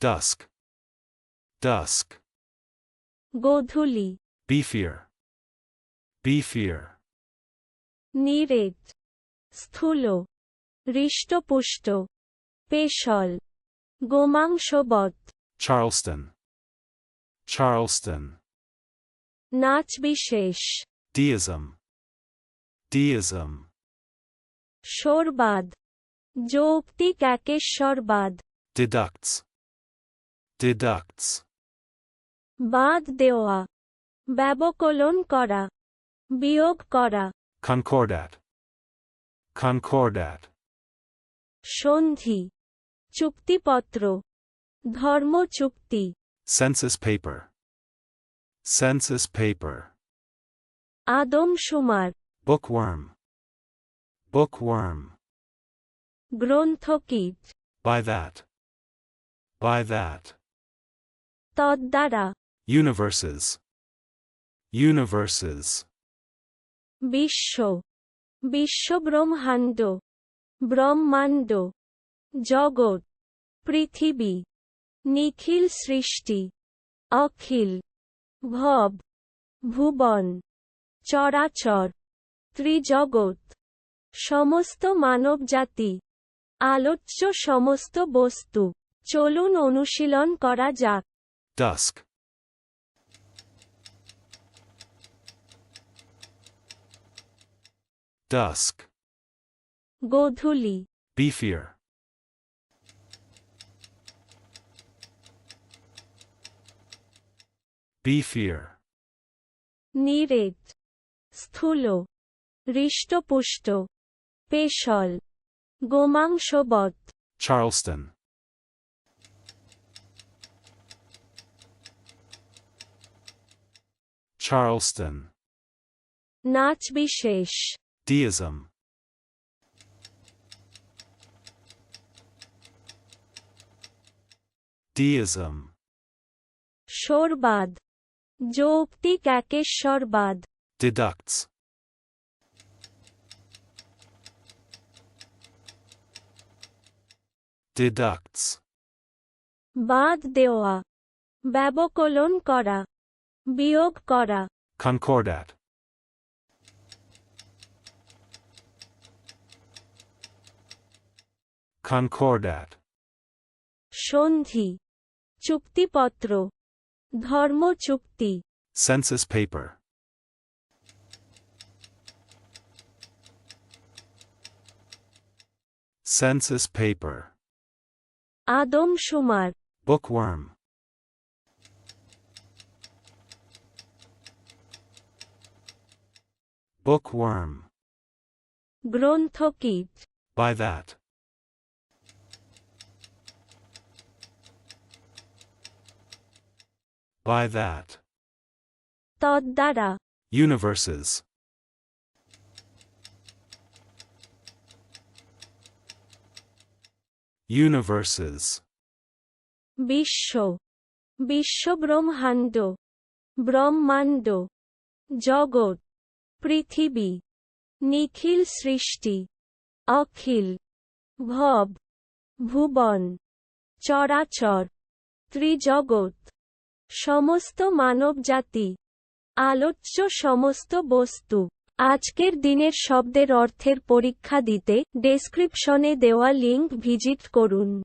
dusk, dusk, গোধূলি beefier, beefier, নিরেট স্থূল হৃষ্টপুষ্ট পেশল গোমাংসবৎ Charleston, Charleston, নাচ বিশেষ deism, deism, সোরবাদ যৌক্তিক একেশ্বরবাদ deducts, deducts, বাদ দেওয়া ব্যবকলন করা বিয়োগ করা concordat, concordat, সন্ধি চুক্তিপত্র ধর্মচুক্তি census paper, census paper, আদমশুমার bookworm, bookworm, গ্রন্থকীট by that, by that, তদ্বারা। Universes, universes, বিশ্ব। বিশ্বব্রহ্মাণ্ড। ব্রহ্মাণ্ড। জগৎ। পৃথিবী। নিখিল সৃষ্টি। অখিল। ভব। ভুবন। চরাচর। ত্রিজগৎ। সমস্ত মানবজাতি। আলোচ্য সমস্ত বস্তু। চলুন অনুশীলন করা যাক। dusk, dusk, গোধূলি beefier, beefier, নিরেট স্থূল হৃষ্টপুষ্ট পেশল গোমাংসবৎ Charleston, Charleston, নাচ বিশেষ deism, deism, সোরবাদ যৌক্তিক একেশ্বরবাদ deducts, deducts, বাদ দেওয়া ব্যবকলন করা বিয়োগ করা concordat, concordat, সন্ধি চুক্তিপত্র ধর্মচুক্তি census paper, census paper, আদমশুমার bookworm, bookworm, গ্রন্থকীট by that, by that, তদ্বারা universes, universes, বিশ্ব বিশ্বব্রহ্মাণ্ড ব্রহ্মাণ্ড জগৎ পৃথিবী। নিখিল সৃষ্টি। অখিল। ভব। ভুবন। চরাচর। ত্রিজগৎ। সমস্ত মানবজাতি। আলোচ্য সমস্ত বস্তু। আজকের দিনের শব্দের অর্থের পরীক্ষা দিতে ডেসক্রিপশনে দেওয়া লিঙ্ক ভিজিট করুন।